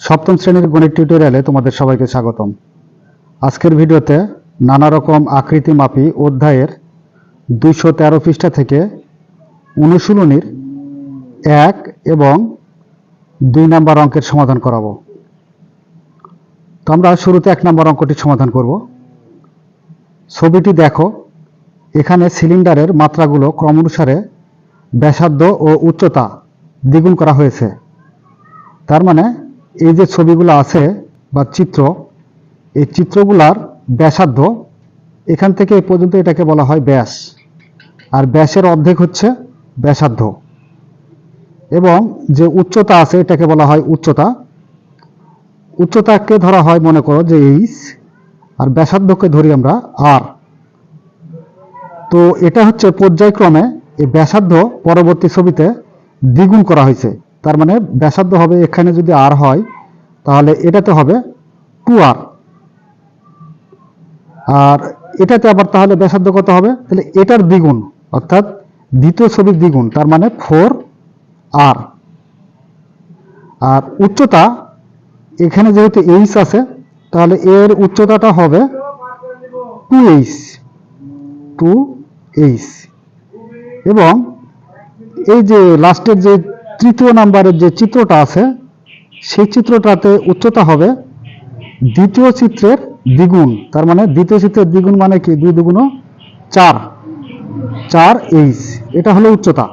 সপ্তম শ্রেণির গণিত টিউটোরিয়ালে তোমাদের সবাইকে স্বাগতম। আজকের ভিডিওতে নানা রকম আকৃতি মাপি অধ্যায়ের দুইশো তেরো পৃষ্ঠা থেকে অনুশীলনীর এক এবং দুই নাম্বার অঙ্কের সমাধান করাবো। তো আমরা শুরুতে এক নম্বর অঙ্কটি সমাধান করব। ছবিটি দেখো, এখানে সিলিন্ডারের মাত্রাগুলো ক্রম অনুসারে ব্যাসার্ধ ও উচ্চতা দ্বিগুণ করা হয়েছে। তার মানে এই যে ছবিগুলো আছে বা চিত্র, এই চিত্রগুলার ব্যাসার্ধ, এখান থেকে এই পর্যন্ত এটাকে বলা হয় ব্যাস। আর ব্যাসের অর্ধেক হচ্ছে ব্যাসার্ধ। এবং যে উচ্চতা আছে, এটাকে বলা হয় উচ্চতা। উচ্চতাকে ধরা হয়, মনে করো যে এইচ, আর ব্যাসার্ধকে ধরি আমরা আর। তো এটা হচ্ছে পর্যায়ক্রমে এই ব্যাসার্ধ পরবর্তী ছবিতে দ্বিগুণ করা হয়েছে। তার মানে ব্যাসার্ধ হবে এখানে যদি আর হয়, তাহলে এটাতে হবে টু আর আর এটাতে আবার তাহলে ব্যাসার্ধ কত হবে? তাহলে এটার দ্বিগুণ, অর্থাৎ দ্বিতীয় ছবির দ্বিগুণ, তার মানে ফোর আর আর উচ্চতা, এখানে যেহেতু এইচ আছে, তাহলে এর উচ্চতাটা হবে টু এইচ টু এইচ এবং এই যে লাস্টের যে তৃতীয় নাম্বারের যে চিত্রটা আছে, সেই চিত্রটাতে উচ্চতা হবে দ্বিতীয় চিত্রের দ্বিগুণ। তার মানে দ্বিতীয় চিত্রের দ্বিগুণ মানে কি? দুই দুগুণ চার। চার এইচ। এটা হলো উচ্চতা।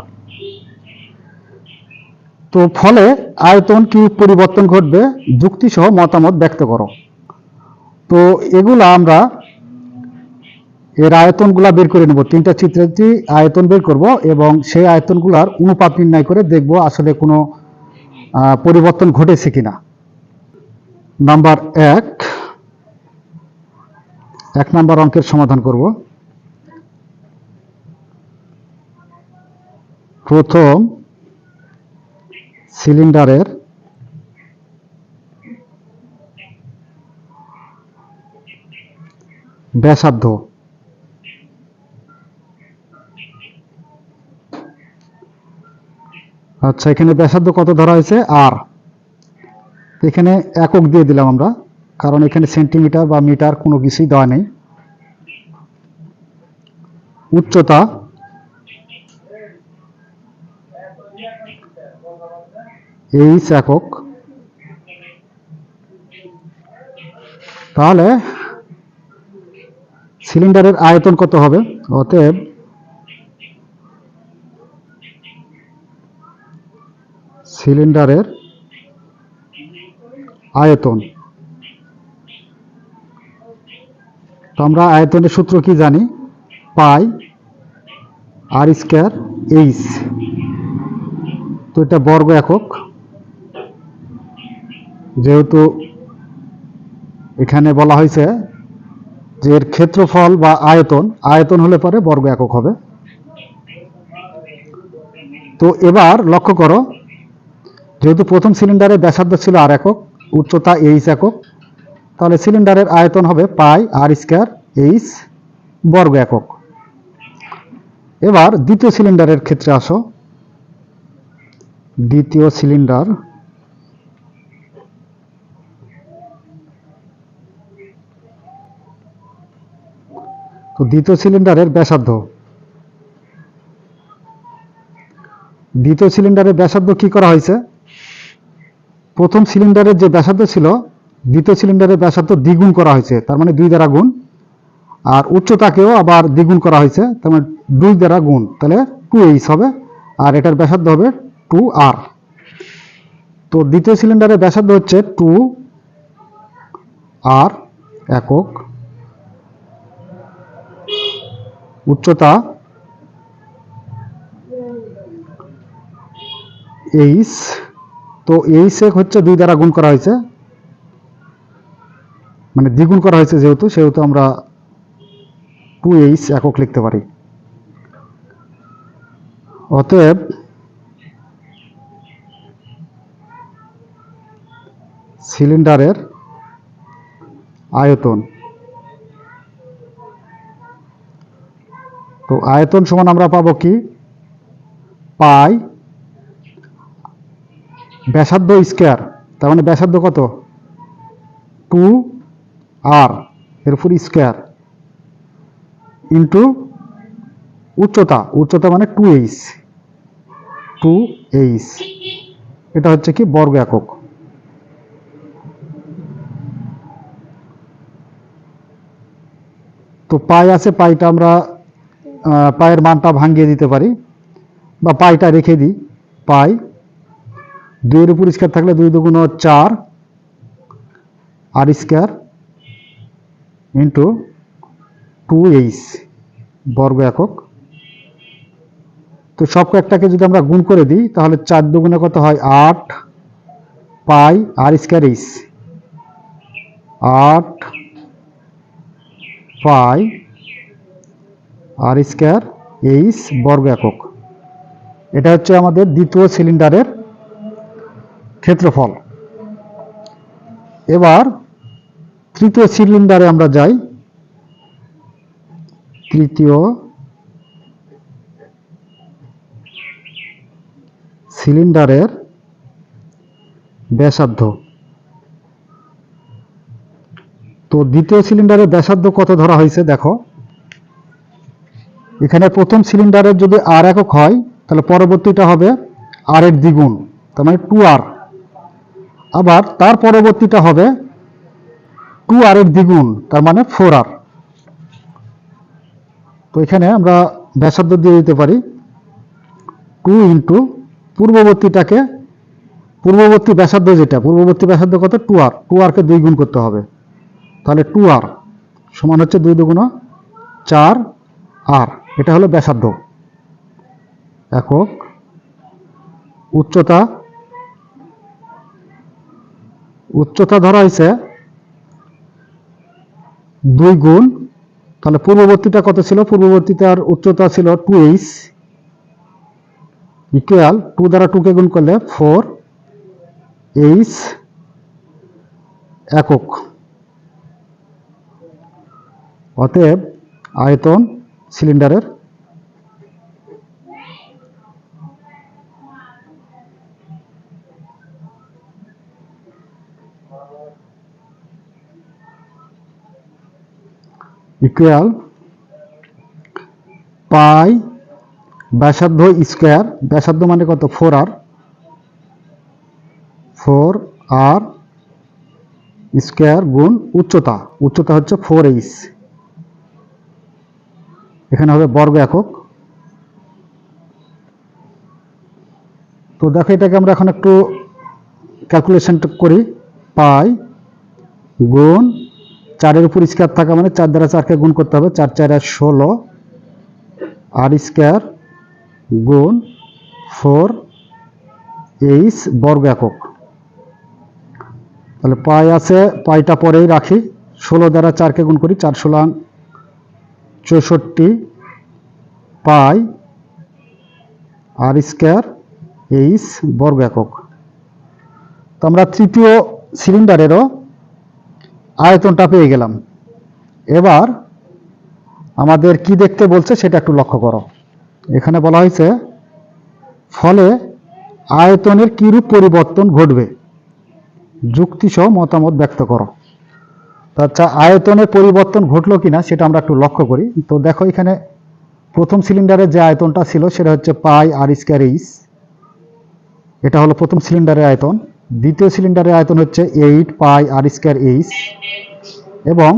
তো ফলে আয়তন কি পরিবর্তন ঘটবে? যুক্তিসহ মতামত ব্যক্ত করো। তো এগুলা আমরা এর আয়তনগুলা বের করে নেব। তিনটা চিত্রের আয়তন বের করব এবং সেই আয়তনগুলার অনুপাত নির্ণয় করে দেখব আসলে কোনো পরিবর্তন ঘটেছে কিনা। নাম্বার এক এক নাম্বার অঙ্কের সমাধান করব। প্রথম সিলিন্ডারের ব্যাসার্ধ আচ্ছা এখানে ব্যাসার্ধ কত ধরা হয়েছে? আর এখানে একক দিয়ে দিলাম আমরা, কারণ এখানে সেন্টিমিটার বা মিটার কোনো কিছুই দেওয়া নেই। উচ্চতা এইচ একক। তাহলে সিলিন্ডারের আয়তন কত হবে? অতএব সিলিন্ডারের আয়তন। তো আমরা আয়তনের সূত্র কি জানি? Pi r square h. তো এটা বর্গ একক। যেহেতু এখানে বলা হয়েছে যে এর ক্ষেত্রফল বা আয়তন আয়তন হলে পরে বর্গ একক হবে। তো এবার লক্ষ্য করো যেহেতু প্রথম সিলিন্ডারের ব্যাসার্ধ ছিল আর একক, উচ্চতা এইচ একক, তাহলে সিলিন্ডারের আয়তন হবে পাই আর স্কোয়ার এইচ বর্গ একক। এবার দ্বিতীয় সিলিন্ডারের ক্ষেত্রে আসো। দ্বিতীয় সিলিন্ডার তো দ্বিতীয় সিলিন্ডারের ব্যাসার্ধ। দ্বিতীয় সিলিন্ডারের ব্যাসার্ধ কি করা হয়েছে? প্রথম সিলিন্ডারের যে ব্যাসার্ধ ছিল, দ্বিতীয় সিলিন্ডারের ব্যাসার্ধ দ্বিগুণ করা হয়েছে, তার মানে দুই দ্বারা গুণ। আর উচ্চতাকেও আবার দ্বিগুণ করা হয়েছে, তার মানে দুই দ্বারা গুণ, তাহলে টু এইচ হবে, আর এটার ব্যাসার্ধ হবে টু আর। তো দ্বিতীয় সিলিন্ডারের ব্যাসার্ধ হচ্ছে টু আর একক উচ্চতা এইচ তো এইচ এক হচ্ছে দুই দ্বারা গুণ করা হয়েছে। মানে দ্বিগুণ করা হয়েছে যেহেতু, সেহেতু আমরা টু এইচ একক লিখতে পারি। অতএব সিলিন্ডারের আয়তন, তো আয়তন সমান আমরা পাবো কি? পাই ব্যাসার্ধ স্কোয়ার, তার মানে ব্যাসার্ধ কত? টু আর এর উপর স্কোয়ার ইন্টু উচ্চতা উচ্চতা মানে টু এইচ টু এইচ এটা হচ্ছে কি বর্গ একক। তো পাই আছে, পাইটা আমরা পায়ের মানটা ভাঙিয়ে দিতে পারি, বা পাইটা রেখে দিই, পাই দুইয়ের উপর স্কোয়ার থাকলে দুই দুগুণ চার r square into two h বর্গ একক। তো সব কয়েকটাকে যদি আমরা গুণ করে দিই, তাহলে চার দুগুণে কত হয়? আট পাই আর স্কোয়ার এইচ আট পাই আর স্কোয়ার এইচ বর্গ একক। এটা হচ্ছে আমাদের দ্বিতীয় সিলিন্ডারের ক্ষেত্রফল। এবার তৃতীয় সিলিন্ডারে আমরা যাই। তৃতীয় সিলিন্ডারের ব্যাসার্ধ। তো দ্বিতীয় সিলিন্ডারের ব্যাসার্ধ কত ধরা হয়েছে দেখো। এখানে প্রথম সিলিন্ডারের যদি আর একক হয়, তাহলে পরবর্তীটা হবে আর এর দ্বিগুণ, তার মানে টু আর আবার তার পরবর্তীটা হবে টু আর এর দ্বিগুণ, তার মানে ফোর আর। তো এখানে আমরা ব্যাসার্ধ দিয়ে দিতে পারি টু ইন্টু পূর্ববর্তীটাকে, পূর্ববর্তী ব্যাসার্ধ যেটা, পূর্ববর্তী ব্যাসার্ধ কত? টু আর। টু আরকে দুই গুণ করতে হবে। তাহলে টু আর সমান হচ্ছে দুই দুগুণ চার আর। এটা হলো ব্যাসার্ধ। একক উচ্চতা উচ্চতা ধরা হয়েছে দুই গুণ, তাহলে পূর্ববর্তীটা কত ছিল? পূর্ববর্তীটার উচ্চতা ছিল টু এইচ ইকুয়াল টু দ্বারা টুকে গুণ করলে ফোর এইচ একক। অতএব আয়তন সিলিন্ডারের ইকুয়াল পাই ব্যাসার্ধ স্কোয়ার, ব্যাসার্ধ মানে কত? Four r four r square গুণ উচ্চতা। উচ্চতা হচ্ছে ফোর এইচ এখানে হবে বর্গ একক। তো দেখো এটাকে আমরা এখন একটু ক্যালকুলেশন করি। পাই গুণ চারের উপর স্কোয়ার থাকা মানে চার দ্বারা চারকে গুণ করতে হবে, চার চার ষোলো, আর স্কোয়ার গুণ ফোর এইচ বর্গ একক। তাহলে পাই আছে, পাইটা পরেই রাখি, ষোলো দ্বারা চারকে গুণ করি, চার ষোলাং চৌষট্টি পাই, আর স্কোয়ার এইচ বর্গ একক। তো আমরা তৃতীয় সিলিন্ডারেরও আয়তনটা পেয়ে গেলাম। এবার আমাদের কি দেখতে বলছে সেটা একটু লক্ষ্য করো। এখানে বলা হয়েছে, ফলে আয়তনের কিরূপ পরিবর্তন ঘটবে? যুক্তিসহ মতামত ব্যক্ত করো। আচ্ছা আয়তনের পরিবর্তন ঘটলো কিনা সেটা আমরা একটু লক্ষ্য করি। তো দেখো এখানে প্রথম সিলিন্ডারের যে আয়তনটা ছিল সেটা হচ্ছে পাই আর স্কোয়ার এইচ। এটা হলো প্রথম সিলিন্ডারের আয়তন। দ্বিতীয় সিলিন্ডারের আয়তন হচ্ছে eight pi r square h এবং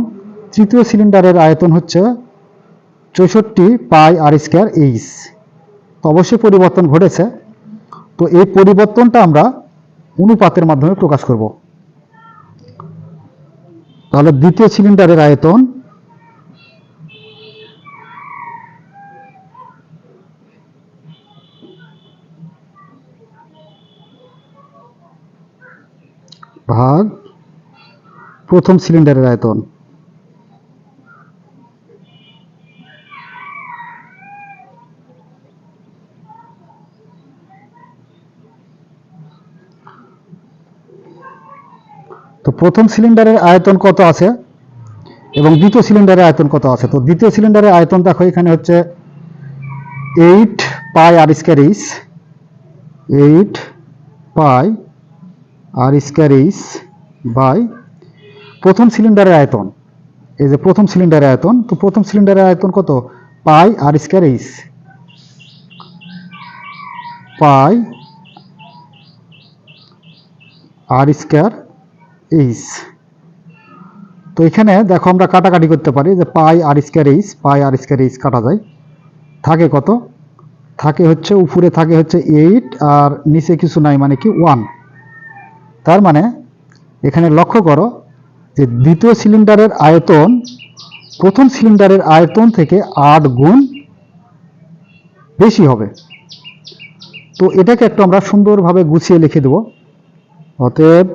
তৃতীয় সিলিন্ডারের আয়তন হচ্ছে চৌষট্টি পাই আর স্কোয়ার এইচ তো অবশ্যই পরিবর্তন ঘটেছে। তো এই পরিবর্তনটা আমরা অনুপাতের মাধ্যমে প্রকাশ করব। তাহলে দ্বিতীয় সিলিন্ডারের আয়তন ভাগ, প্রথম সিলিন্ডারের আয়তন। তো প্রথম সিলিন্ডারের আয়তন কত আছে? এবং দ্বিতীয় সিলিন্ডারের আয়তন কত আছে? তো দ্বিতীয় সিলিন্ডারের আয়তন দেখো, এখানে হচ্ছে eight pi r square h eight pi r square h by প্রথম সিলিন্ডারের আয়তন। এই যে প্রথম সিলিন্ডারের আয়তন, তো প্রথম সিলিন্ডারের আয়তন কত? Pi r square h pi r square h তো এখানে দেখো আমরা কাটাকাটি করতে পারি যে pi r square h pi r square h কাটা যায়। থাকে কত? থাকে হচ্ছে, উপরে থাকে হচ্ছে এইট আর নিচে কিছু নাই মানে কি ওয়ান তার মানে এখানে লক্ষ্য করো যে দ্বিতীয় সিলিন্ডারের আয়তন, প্রথম সিলিন্ডারের আয়তন থেকে আট গুণ বেশি হবে। তো এটাকে একটু আমরা সুন্দরভাবে গুছিয়ে লিখে দেব। অতএব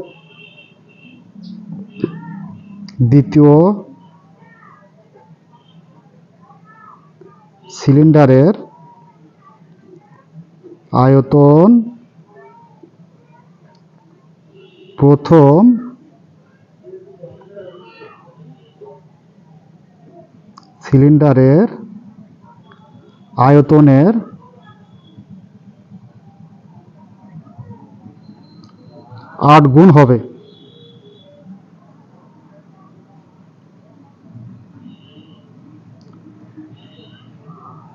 দ্বিতীয় সিলিন্ডারের আয়তন প্রথম সিলিন্ডারের আয়তনের আট গুণ হবে।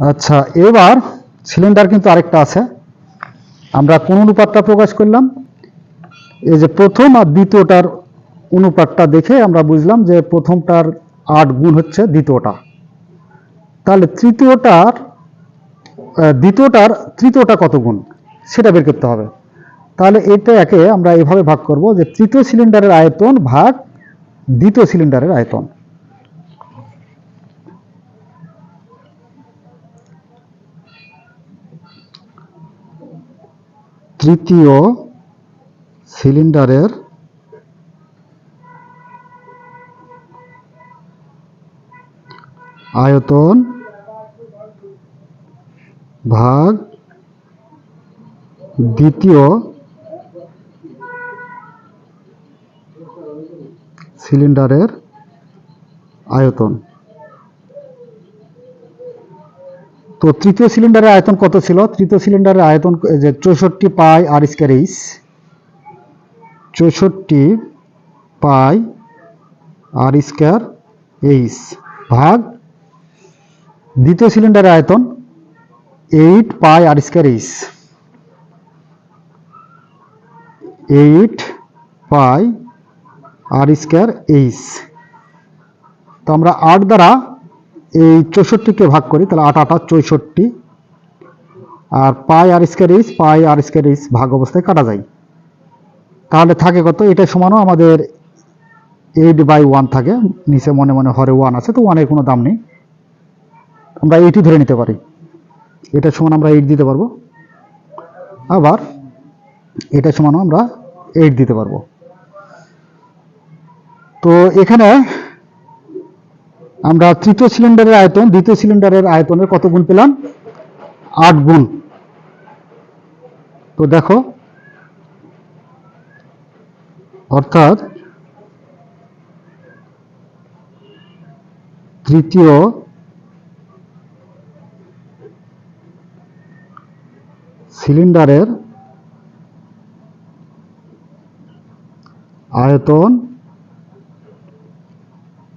আচ্ছা এবার সিলিন্ডার কিন্তু আরেকটা আছে। আমরা কোন অনুপাতটা প্রকাশ করলাম? এই যে প্রথম আর দ্বিতীয়টার অনুপাতটা দেখে আমরা বুঝলাম যে প্রথমটার আট গুণ হচ্ছে দ্বিতীয়টা। তাহলে তৃতীয়টার দ্বিতীয়টার, তৃতীয়টা কত গুণ? সেটা বের করতে হবে। তাহলে এটাকে আমরা এভাবে ভাগ করব যে তৃতীয় সিলিন্ডারের আয়তন ভাগ দ্বিতীয় সিলিন্ডারের আয়তন। তৃতীয় সিলিন্ডারের আয়তন ভাগ দ্বিতীয় সিলিন্ডারের আয়তন। তো তৃতীয় সিলিন্ডারের আয়তন কত ছিল? তৃতীয় সিলিন্ডারের আয়তন যে চৌষট্টি পাই আর স্কোয়ার চৌষট্টি পাই আর স্কোয়ার এইচ ভাগ দ্বিতীয় সিলিন্ডারের আয়তন eight pi r square h. Eight pi r square h. তো আমরা আট দ্বারা এই চৌষট্টিকে ভাগ করি, তাহলে আট আটা চৌষট্টি। আর pi r square h, pi r square h ভাগ অবস্থায় কাটা যায়। তাহলে থাকে কত? এটা সমানও আমাদের এইট বাই ওয়ান থাকে। নিচে মনে মনে হরে ওয়ান আছে, তো ওয়ানের কোনো দাম নেই। আমরা এইটই ধরে নিতে পারি। এটা সমান আমরা এইট দিতে পারব। আবার এটা সমানও আমরা এইট দিতে পারব। তো এখানে আমরা তৃতীয় সিলিন্ডারের আয়তন, দ্বিতীয় সিলিন্ডারের আয়তনের কত গুণ পেলাম? আট গুণ। তো দেখো অর্থাৎ তৃতীয় সিলিন্ডারের আয়তন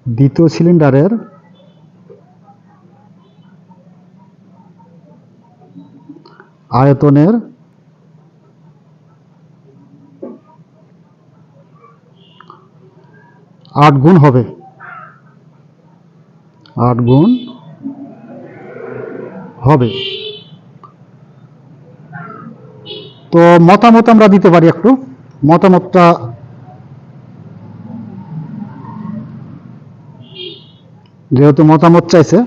দ্বিতীয় সিলিন্ডারের আয়তনের আট গুণ হবে। আট গুণ হবে। তো মতামত আমরা দিতে পারি একটু। মতামতটা যেহেতু মতামত চাইছে,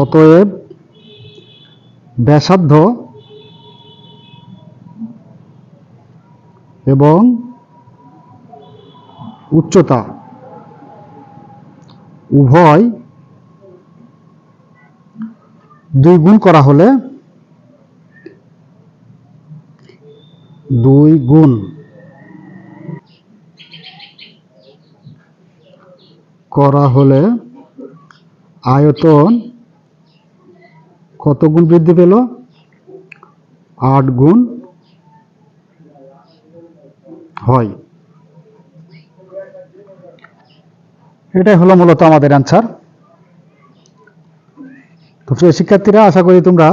অতএব ব্যাসার্ধ এবং উচ্চতা। উভয় দুই গুণ করা হলে দুই গুণ। করা হলে আয়তন কত গুণ বৃদ্ধি পেল? আট গুণ হয়। এটাই হলো মূলত আমাদের অ্যান্সার তো প্রিয় শিক্ষার্থীরা, আশা করি তোমরা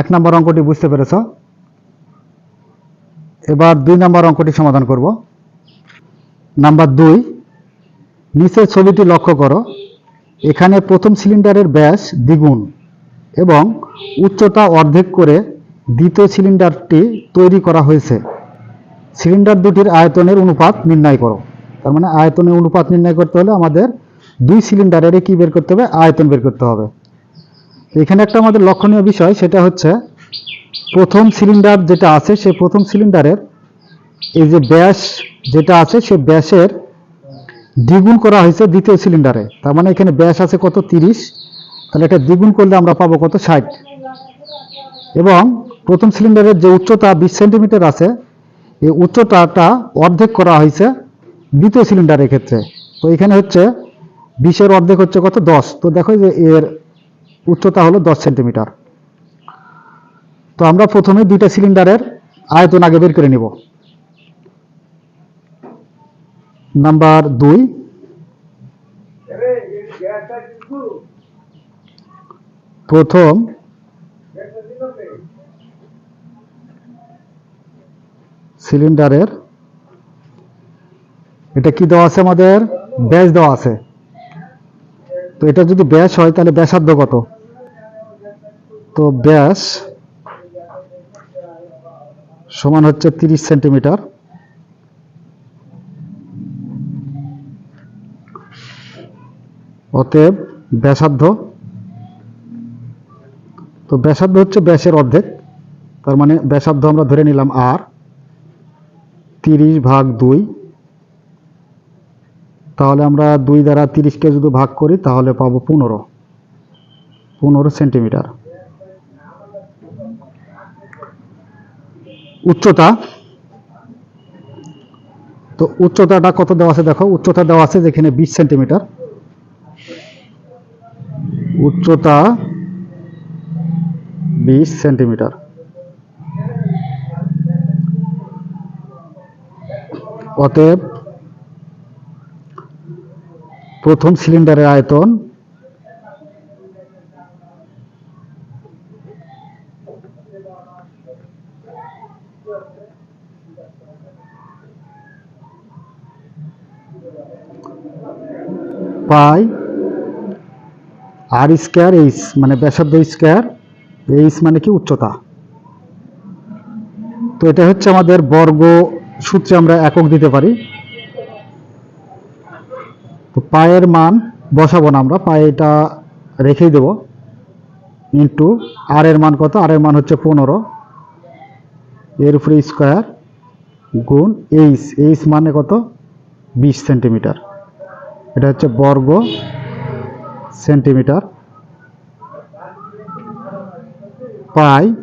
এক নম্বর অঙ্কটি বুঝতে পেরেছ। এবার দুই নম্বর অঙ্কটি সমাধান করব। নাম্বার দুই, নিচের ছবিটি লক্ষ্য করো। এখানে প্রথম সিলিন্ডারের ব্যাস দ্বিগুণ এবং উচ্চতা অর্ধেক করে দ্বিতীয় সিলিন্ডারটি তৈরি করা হয়েছে। সিলিন্ডার দুটির আয়তনের অনুপাত নির্ণয় করো। তার মানে আয়তনের অনুপাত নির্ণয় করতে হলে আমাদের দুই সিলিন্ডারের কি বের করতে হবে? আয়তন বের করতে হবে। এখানে একটা আমাদের লক্ষণীয় বিষয়, সেটা হচ্ছে প্রথম সিলিন্ডার যেটা আছে সেই প্রথম সিলিন্ডারের এই যে ব্যাস যেটা আছে, সে ব্যাসের দ্বিগুণ করা হয়েছে দ্বিতীয় সিলিন্ডারে তার মানে এখানে ব্যাস আছে কত? তিরিশ। তাহলে এটা দ্বিগুণ করলে আমরা পাবো কত? ষাট। এবং প্রথম সিলিন্ডারের যে উচ্চতা বিশ সেন্টিমিটার আছে, এই উচ্চতাটা অর্ধেক করা হয়েছে দ্বিতীয় সিলিন্ডারের ক্ষেত্রে। তো এখানে হচ্ছে বিশের অর্ধেক হচ্ছে কত? দশ। তো দেখো যে এর উচ্চতা হলো দশ সেন্টিমিটার। তো আমরা প্রথমে দুইটা সিলিন্ডারের আয়তন আগে বের করে নিব। নাম্বার দুই। প্রথম সিলিন্ডারের এটা কি দেওয়া আছে আমাদের? ব্যাস দেওয়া আছে। তো এটা যদি ব্যাস হয়, তাহলে ব্যাসার্ধ কত? তো ব্যাস সমান হচ্ছে তিরিশ সেন্টিমিটার। অতএব ব্যাসার্ধ। তো ব্যাসার্ধ হচ্ছে ব্যাসের অর্ধেক। তার মানে ব্যাসার্ধ আমরা ধরে নিলাম আর। তিরিশ ভাগ দুই তাহলে আমরা দুই দ্বারা তিরিশকে যদি ভাগ করি, তাহলে পাবো পনেরো। পনেরো সেন্টিমিটার। উচ্চতা। তো উচ্চতাটা কত দেওয়া আছে দেখো? উচ্চতা দেওয়া আছে যেখানে বিশ সেন্টিমিটার। উচ্চতা বিশ সেন্টিমিটার। অতএব প্রথম সিলিন্ডারের আয়তন? পাই, আর স্কোয়ার এইচ মানে ব্যাসার্ধ স্কোয়ার, এইচ মানে কি উচ্চতা? তো এটা হচ্ছে আমাদের বর্গ সূত্রে আমরা একক দিতে পারি। তো পায়ের মান বসাবো না আমরা পায়ে এটা রেখেই দেব। ইন্টু আর এর মান কত? আর এর মান হচ্ছে পনেরো। এর উপরে স্কোয়ার গুণ এইচ। এইচ মানে কত? বিশ সেন্টিমিটার। এটা হচ্ছে বর্গ সেন্টিমিটার পাই।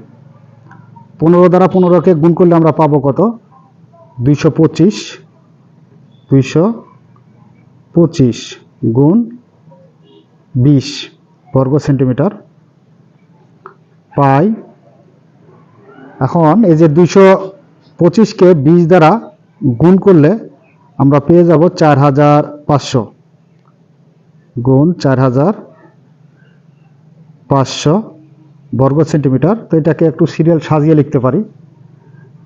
পনেরো দ্বারা পনেরোকে গুণ করলে আমরা পাবো কত? দুইশো পঁচিশ। দুইশো পঁচিশ গুণ বিশ বর্গ সেন্টিমিটার পাই। এখন এই যে দুইশো পঁচিশকে বিশ দ্বারা গুণ করলে আমরা পেয়ে যাব চার হাজার পাঁচশো। গুণ চার হাজার পাঁচশো বর্গ সেন্টিমিটার। তো এটাকে একটু সিরিয়াল সাজিয়ে লিখতে পারি।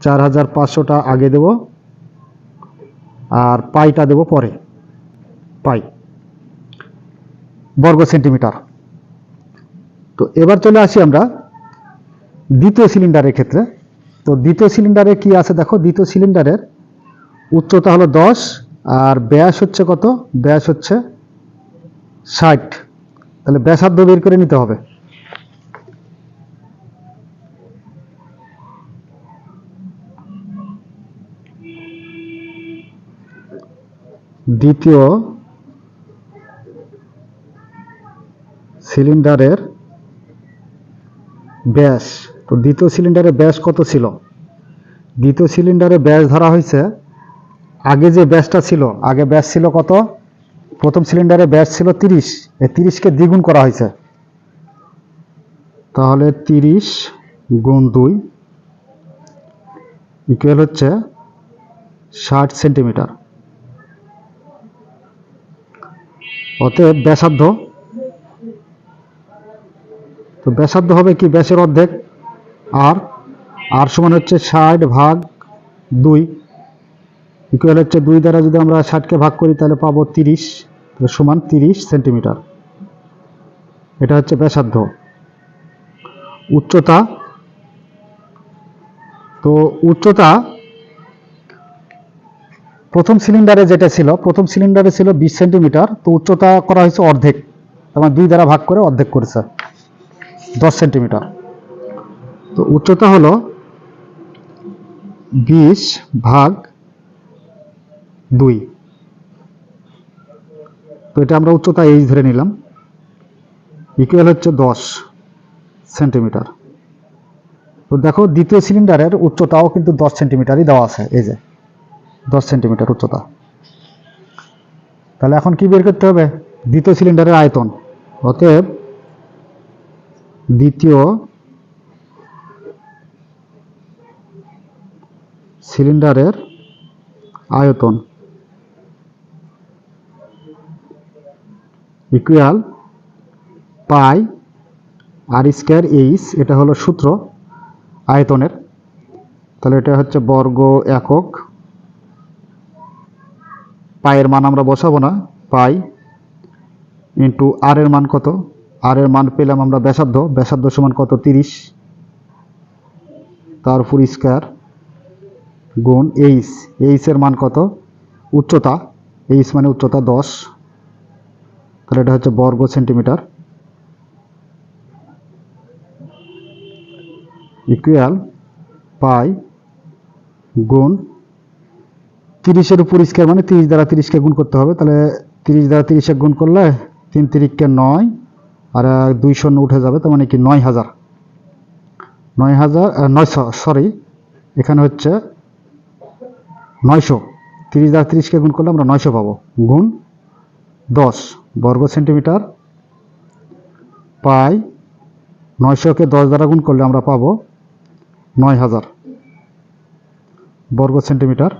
চার হাজার পাঁচশোটা আগে দেব আর পাইটা দেব পরে। পাই। বর্গ সেন্টিমিটার। তো এবার চলে আসি আমরা দ্বিতীয় সিলিন্ডারের ক্ষেত্রে। তো দ্বিতীয় সিলিন্ডারে কি আছে দেখো? দ্বিতীয় সিলিন্ডারের উচ্চতা হলো দশ আর ব্যাস হচ্ছে কত? ব্যাস হচ্ছে ষাট। তাহলে ব্যাসার্ধ বের করে নিতে হবে। দ্বিতীয় সিলিন্ডারের ব্যাস, তো দ্বিতীয় সিলিন্ডারের ব্যাস কত ছিল? দ্বিতীয় সিলিন্ডারে ব্যাস ধরা হয়েছে, আগে যে ব্যাসটা ছিল, আগে ব্যাস ছিল কত? প্রথম সিলিন্ডারে ব্যাস ছিল তিরিশ, এই তিরিশকে দ্বিগুণ করা হয়েছে। তাহলে তিরিশ গুণ দুই ইকুয়াল হচ্ছে ষাট সেন্টিমিটার। অতএব ব্যাসার্ধ তো ব্যাসার্ধ হবে কি? ব্যাসের অর্ধেক। আর আর সমান হচ্ছে ষাট ভাগ দুই। ইকুয়াল হচ্ছে দুই দ্বারা যদি আমরা ষাটকে ভাগ করি, তাহলে পাবো তিরিশ। সমান তিরিশ সেন্টিমিটার। এটা হচ্ছে ব্যাসার্ধ। উচ্চতা, তো উচ্চতা প্রথম সিলিন্ডারে যেটা ছিল, প্রথম সিলিন্ডারে ছিল বিশ সেন্টিমিটার। তো উচ্চতা করা হয়েছে অর্ধেক। তোমার দুই দ্বারা ভাগ করে অর্ধেক করেছে। দশ সেন্টিমিটার। তো উচ্চতা হলো বিশ ভাগ দুই। তো এটা আমরা উচ্চতা এইচ ধরে নিলাম। ইকুয়াল হচ্ছে দশ সেন্টিমিটার। তো দেখো দ্বিতীয় সিলিন্ডারের উচ্চতাও কিন্তু দশ সেন্টিমিটারই দেওয়া আছে, এই যে দশ সেন্টিমিটার উচ্চতা। তাহলে এখন কি বের করতে হবে? দ্বিতীয় সিলিন্ডারের আয়তন। অতএব দ্বিতীয় সিলিন্ডারের আয়তন। Equal pi r square h এটা হলো সূত্র আয়তনের। তাহলে এটা হচ্ছে বর্গ একক। পায়ের মান আমরা বসাবো না। পাই ইন্টু আর এর মান কত? আর এর মান পেলাম আমরা ব্যাসার্ধ। ব্যাসার্ধ সমান কত? তিরিশ। তার উপর স্কোয়ার গুণ এইচ এর মান কত? উচ্চতা। এইচ মানে উচ্চতা দশ। তাহলে এটা হচ্ছে বর্গ সেন্টিমিটার ইকুয়াল পাই গুণ তিরিশের উপর স্কোয়ার মানে তিরিশ দ্বারা তিরিশকে গুণ করতে হবে। তাহলে তিরিশ দ্বারা তিরিশে গুণ করলে তিন তিরিশকে নয়। আর দুই শূন্য উঠে যাবে, তার মানে কি নয় হাজার। নয় হাজার নয়শো সরি এখানে হচ্ছে নয়শো। তিরিশ দ্বারা তিরিশকে গুণ করলে আমরা নয়শো পাবো। গুণ দশ বর্গ সেন্টিমিটার পাই নয়শোকে দশ দ্বারা গুণ করলে আমরা পাবো নয় হাজার বর্গ সেন্টিমিটার।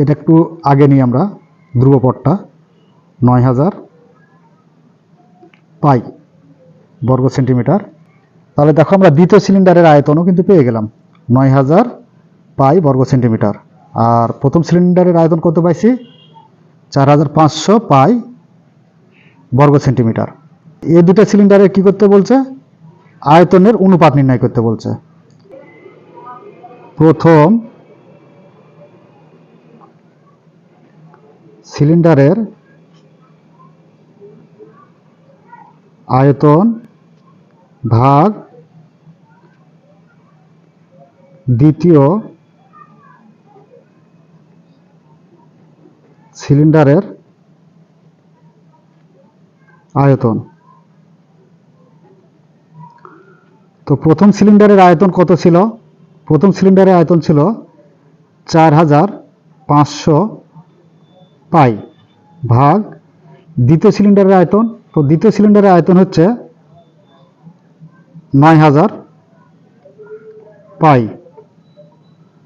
এটা একটু আগে নিই আমরা ধ্রুবপটটা, নয় হাজার পাই বর্গ সেন্টিমিটার। তাহলে দেখো আমরা দ্বিতীয় সিলিন্ডারের আয়তনও কিন্তু পেয়ে গেলাম নয় হাজার পাই বর্গ সেন্টিমিটার। আর প্রথম সিলিন্ডারের আয়তন কত পাইছি? চার হাজার পাঁচশো পাই বর্গ সেন্টিমিটার। এই দুটো সিলিন্ডারে কি করতে বলছে? আয়তনের অনুপাত নির্ণয় করতে বলছে। প্রথম সিলিন্ডারের আয়তন ভাগ দ্বিতীয় সিলিন্ডারের আয়তন। তো প্রথম সিলিন্ডারের আয়তন কত ছিল? প্রথম সিলিন্ডারের আয়তন ছিল চার হাজার পাঁচশো পাই ভাগ দ্বিতীয় সিলিন্ডারের আয়তন তো দ্বিতীয় সিলিন্ডারের আয়তন হচ্ছে নয় হাজার পাই।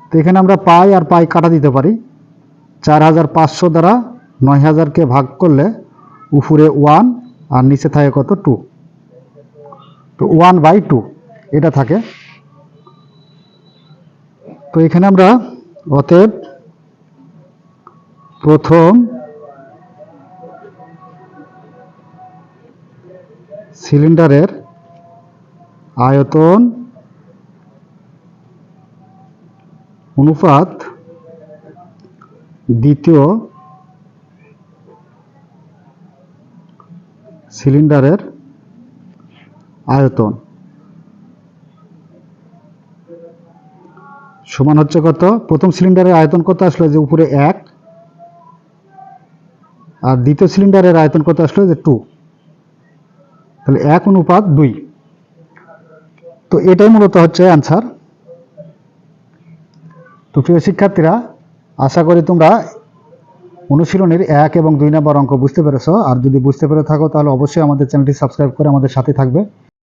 তো এখানে আমরা পাই আর পাই কাটা দিতে পারি। চার হাজার পাঁচশো দ্বারা নয় হাজারকে ভাগ করলে উপরে ওয়ান আর নিচে থাকে কত টু তো ওয়ান বাই টু এটা থাকে। তো এখানে আমরা অতএব প্রথম সিলিন্ডারের আয়তন অনুপাত দ্বিতীয় সিলিন্ডারের আয়তন সমান হচ্ছে কত? প্রথম সিলিন্ডারের আয়তন কত আসলো যে উপরে এক, আর দ্বিতীয় সিলিন্ডারের আয়তন কত আসলো যে টু তাহলে এক অনুপাত দুই। তো এটাই মূলত হচ্ছে অ্যান্সার তো প্রিয় শিক্ষার্থীরা, আশা করি তোমরা অনুশীলনের এক এবং দুই নম্বর অঙ্ক বুঝতে পেরেছ। আর যদি বুঝতে পেরে থাকো, তাহলে অবশ্যই আমাদের চ্যানেলটি সাবস্ক্রাইব করে আমাদের সাথে থাকবে।